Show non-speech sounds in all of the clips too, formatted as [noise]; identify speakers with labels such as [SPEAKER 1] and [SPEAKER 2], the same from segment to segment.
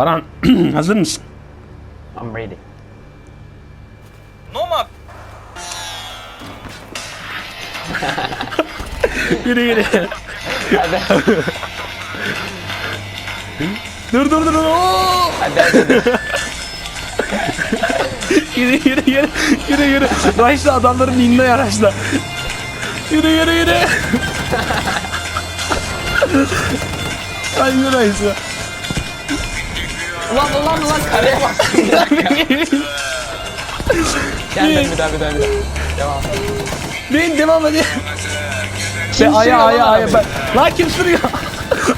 [SPEAKER 1] Baran [clears throat] hazır mısın?
[SPEAKER 2] I'm ready.
[SPEAKER 3] Nomad. [laughs]
[SPEAKER 1] Yürü yürü.
[SPEAKER 2] Hadi.
[SPEAKER 1] dur dur dur. Oo!
[SPEAKER 2] Hadi [laughs] hadi.
[SPEAKER 1] Yürü yürü yürü. Yürü yürü. Raşla adamların inine ya Raşla. Yürü yürü yürü. [laughs] Hangi Raşla?
[SPEAKER 2] Ulan ulan ulan kaleye bak. Gel bir daha bir daha bir daha. Devam.
[SPEAKER 1] Bin devam hadi. Ve aya
[SPEAKER 2] sürüyor
[SPEAKER 1] aya
[SPEAKER 2] lan
[SPEAKER 1] aya ben. Lan kim sürüyor?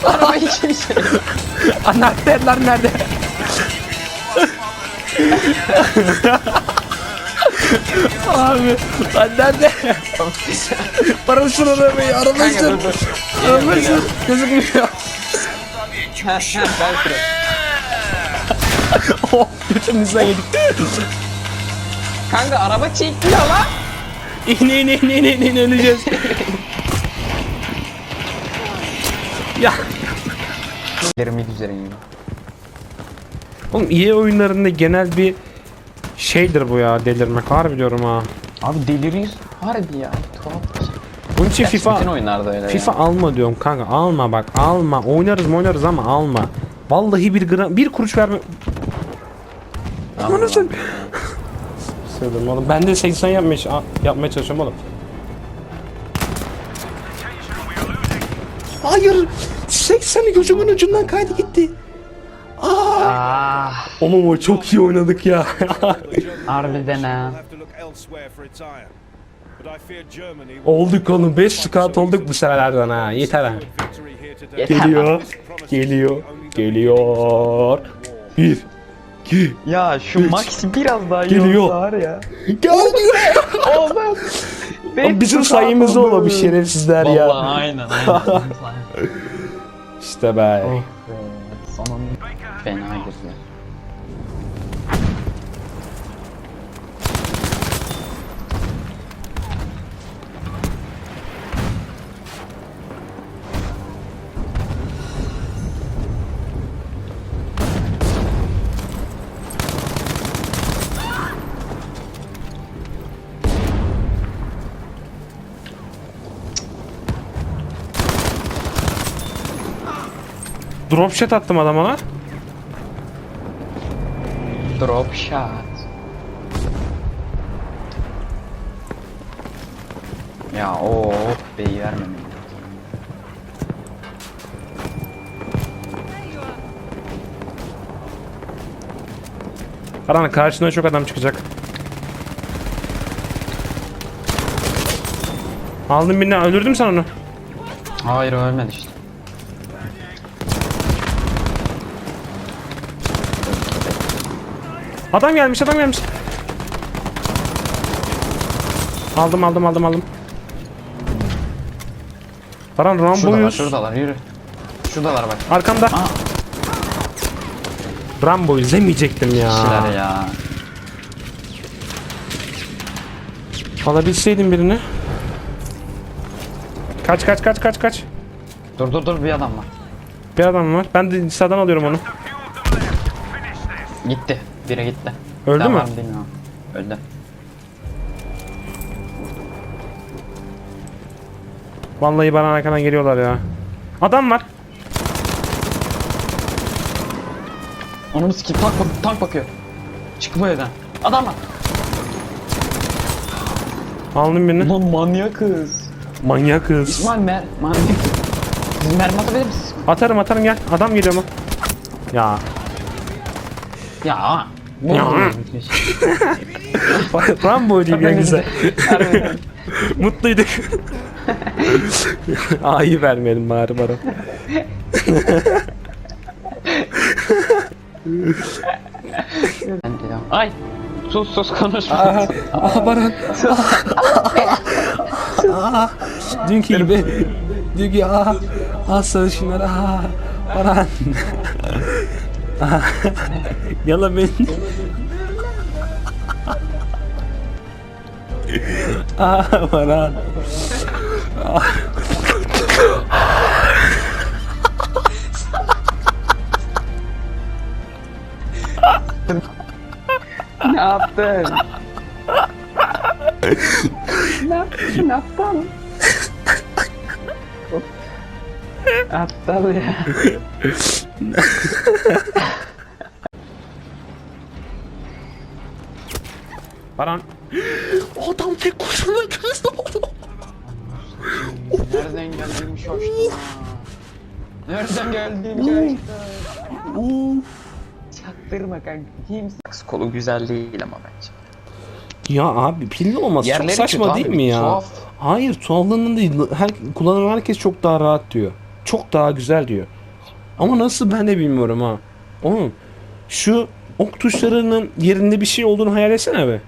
[SPEAKER 2] Arabayı kim sürüyor? [laughs]
[SPEAKER 1] Anahtarlar nerede? Abi lan nerede? Bana sür arabayı arabayı
[SPEAKER 2] Kanka
[SPEAKER 1] sür.
[SPEAKER 2] dur dur.
[SPEAKER 1] Arabayı sür. Gözükmüyor.
[SPEAKER 2] ben sürüyorum. [laughs]
[SPEAKER 1] Götümüzden yedik.
[SPEAKER 2] Kanka araba çekti ya lan.
[SPEAKER 1] İn in in in in in öleceğiz. ya
[SPEAKER 2] Yerimi üzereyim.
[SPEAKER 1] oğlum iyi oyunlarında genel bir şeydir bu ya delirmek harbi diyorum ha.
[SPEAKER 2] Abi deliriyoruz. Harbi ya. Tuhaf. bir şey.
[SPEAKER 1] Bunun için
[SPEAKER 2] Gerçi
[SPEAKER 1] FIFA
[SPEAKER 2] Bütün oyunlarda öyle
[SPEAKER 1] FIFA alma diyorum kanka alma bak alma oynarız mı oynarız ama alma. Vallahi bir gram bir kuruş verme. Aman sen. Söyledim oğlum ben de 80 yapmaya, yapmaya çalışıyorum oğlum. Hayır 80'i gözümün ucundan kaydı gitti.
[SPEAKER 2] Aa,
[SPEAKER 1] Oğlum o çok iyi oynadık ya. [laughs]
[SPEAKER 2] harbiden ha.
[SPEAKER 1] olduk oğlum 5 scout olduk bu seferlerden ha yeter ha. Geliyor, geliyor, geliyor. Bir, iki,
[SPEAKER 2] Ya şu Max biraz daha iyi
[SPEAKER 1] Geliyor.
[SPEAKER 2] olsa var ya.
[SPEAKER 1] geldi.
[SPEAKER 2] Oğlum.
[SPEAKER 1] Oğlum Bizim sayımızda olamış şerefsizler ya.
[SPEAKER 2] Vallahi aynen aynen. [laughs]
[SPEAKER 1] İşte be.
[SPEAKER 2] oh be. Sonunda fena girdi.
[SPEAKER 1] Drop shot attım adama lan.
[SPEAKER 2] Drop shot. Ya o beyi vermem.
[SPEAKER 1] Karan karşına çok adam çıkacak. Aldım birini öldürdüm sen onu.
[SPEAKER 2] Hayır ölmedi işte.
[SPEAKER 1] Adam gelmiş adam gelmiş. Aldım aldım aldım aldım. Karan
[SPEAKER 2] Şuradalar
[SPEAKER 1] Rambo'yuz.
[SPEAKER 2] şuradalar yürü. Şuradalar bak.
[SPEAKER 1] Arkamda.
[SPEAKER 2] Aa.
[SPEAKER 1] Rambo izlemeyecektim ya.
[SPEAKER 2] Kişiler ya.
[SPEAKER 1] Alabilseydim birini. Kaç kaç kaç kaç kaç.
[SPEAKER 2] Dur dur dur bir adam var.
[SPEAKER 1] Bir adam var. Ben de sağdan alıyorum onu.
[SPEAKER 2] Gitti. Biri gitti.
[SPEAKER 1] Öldü mü?
[SPEAKER 2] var bilmiyorum. Öldü.
[SPEAKER 1] Vallahi bana arkadan geliyorlar ya. Adam var.
[SPEAKER 2] Onu sikip tank, bak tank bakıyor. Çık bu evden. Adam var.
[SPEAKER 1] Aldım birini.
[SPEAKER 2] Lan manyak kız.
[SPEAKER 1] Manyak kız.
[SPEAKER 2] İsmail mer manyak. Siz mermi atabilir misiniz?
[SPEAKER 1] Atarım atarım gel. Adam geliyor mu? Ya.
[SPEAKER 2] Ya. Bu.
[SPEAKER 1] Rambo [laughs] değil en güzel. Mutluyduk. [laughs] A'yı vermeyelim bari bana. [laughs]
[SPEAKER 2] Ay. Sus sus konuşma.
[SPEAKER 1] Aha, aha Baran. Aha. Dünkü gibi. Dünkü aha. Ah sarışınlar aha. Baran. [laughs] Yala beni. [laughs] Ah Baran.
[SPEAKER 2] ne yaptın? ne yaptın? Aptal. Aptal ya. [laughs]
[SPEAKER 1] Baran. Adam tek kurşuna gözü oldu.
[SPEAKER 2] Nereden geldiğimi şaştım ha. Nereden geldiğimi şaştım. Çaktırma kanka. Kimse. Kolu güzel değil ama bence.
[SPEAKER 1] Ya abi pilli olması
[SPEAKER 2] Yerleri
[SPEAKER 1] çok saçma
[SPEAKER 2] kötü
[SPEAKER 1] değil
[SPEAKER 2] abi,
[SPEAKER 1] mi ya?
[SPEAKER 2] tuhaf.
[SPEAKER 1] Hayır tuhaflığından değil. Her, kullanan herkes çok daha rahat diyor. Çok daha güzel diyor. Ama nasıl ben de bilmiyorum ha. Oğlum şu ok tuşlarının yerinde bir şey olduğunu hayal etsene be.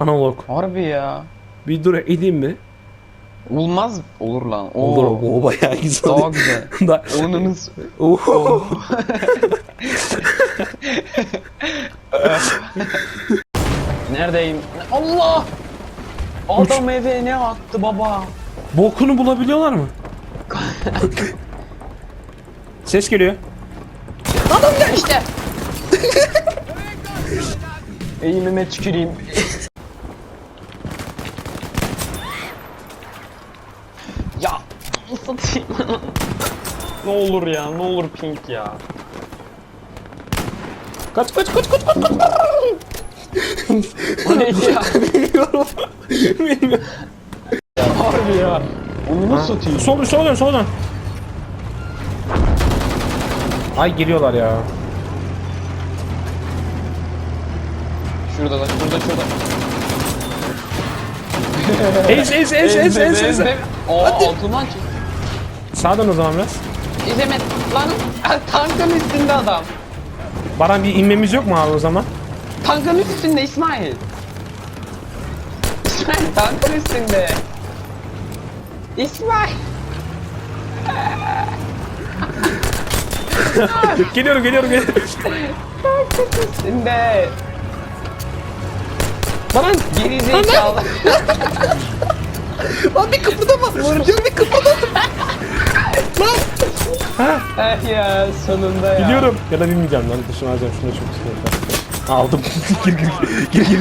[SPEAKER 1] Analog.
[SPEAKER 2] Harbi ya.
[SPEAKER 1] Bir dur edeyim mi?
[SPEAKER 2] Olmaz. Olur lan. Oo.
[SPEAKER 1] Olur o bayağı güzel.
[SPEAKER 2] Daha güzel. [laughs]
[SPEAKER 1] Da-
[SPEAKER 2] Onunuz.
[SPEAKER 1] Oh. [laughs]
[SPEAKER 2] Neredeyim? Allah! Adam eve ne attı baba?
[SPEAKER 1] Bokunu bulabiliyorlar mı? [laughs] Ses geliyor.
[SPEAKER 2] İşte. Eğimime tüküreyim. ya satayım. ne olur ya, ne olur pink ya.
[SPEAKER 1] Kaç kaç kaç kaç kaç.
[SPEAKER 2] O neydi ya?
[SPEAKER 1] Bilmiyorum. Bilmiyorum.
[SPEAKER 2] Harbi ya. Onu nasıl satayım?
[SPEAKER 1] Sol sol dön sol dön. Ay geliyorlar ya.
[SPEAKER 2] Şurada da, şurada, şurada. [laughs]
[SPEAKER 1] Ez ez ez ez ez ez.
[SPEAKER 2] Oo, altından çık.
[SPEAKER 1] Sağdan o zaman biraz.
[SPEAKER 2] İzlemet. Lan tankın üstünde adam.
[SPEAKER 1] Baran bir inmemiz yok mu abi o zaman?
[SPEAKER 2] Tankın üstünde İsmail. İsmail tankın üstünde. İsmail. [laughs] [laughs]
[SPEAKER 1] geliyorum geliyorum geliyorum.
[SPEAKER 2] Üstünde.
[SPEAKER 1] Baran.
[SPEAKER 2] Geri zekalı.
[SPEAKER 1] Lan bir kıpırdama. Vuracağım bir kıpırdama. Lan. Ha.
[SPEAKER 2] eh ya sonunda ya.
[SPEAKER 1] Biliyorum. Ya da bilmeyeceğim lan. Dışına alacağım. Şunu çok istiyorum. Aldım. [laughs] gir gir gir gir.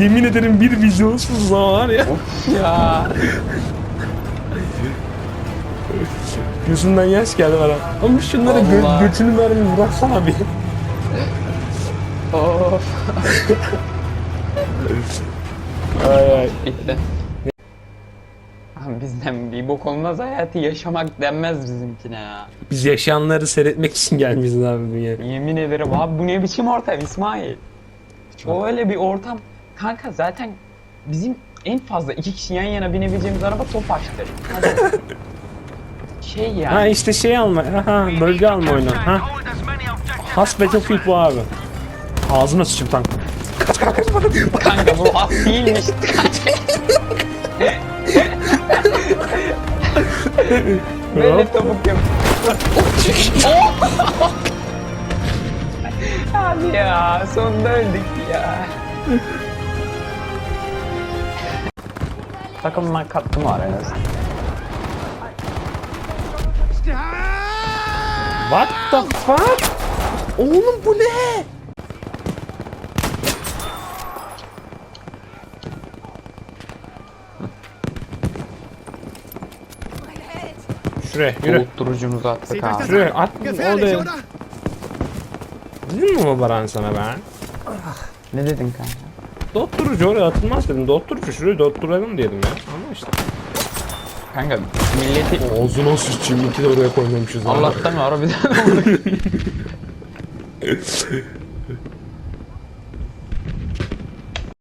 [SPEAKER 1] Yemin ederim bir vizyonsuz var ya.
[SPEAKER 2] Ya.
[SPEAKER 1] Gözümden yaş geldi bana. Ama şunları gö
[SPEAKER 2] Allah.
[SPEAKER 1] götünü mermi bıraksana bir.
[SPEAKER 2] Of.
[SPEAKER 1] Ay ay.
[SPEAKER 2] Bitti. Abi bizden bir bok olmaz hayatı yaşamak denmez bizimkine ya.
[SPEAKER 1] Biz yaşayanları seyretmek için gelmişiz abi dünya.
[SPEAKER 2] Yemin ederim abi bu ne biçim ortam İsmail? O öyle bir ortam. Kanka zaten bizim en fazla iki kişi yan yana binebileceğimiz araba Tofaş'tır. Hadi. [laughs] şey yani.
[SPEAKER 1] Ha işte şey alma. Ha bölge alma oyunu. Ha. Has Battlefield bu abi. Ağzına sıçayım tank.
[SPEAKER 2] Kanka bu az değilmiş. Böyle topuk yap. [laughs] Abi ya sonunda öldük ya. Takımdan kattım var en azından.
[SPEAKER 1] What the fuck? Oğlum bu ne? Şuraya yürü.
[SPEAKER 2] Unutturucumuzu attık abi.
[SPEAKER 1] Şuraya at. Orada. Dedim mi o Baran sana ben?
[SPEAKER 2] Ne dedin kanka?
[SPEAKER 1] Dotturucu oraya atılmaz dedim. Dotturucu şuraya dotturalım dedim ya. Ama işte.
[SPEAKER 2] Kanka milleti
[SPEAKER 1] Ağzına sıçayım. İki de oraya koymamışız.
[SPEAKER 2] Allah'tan harbiden [laughs]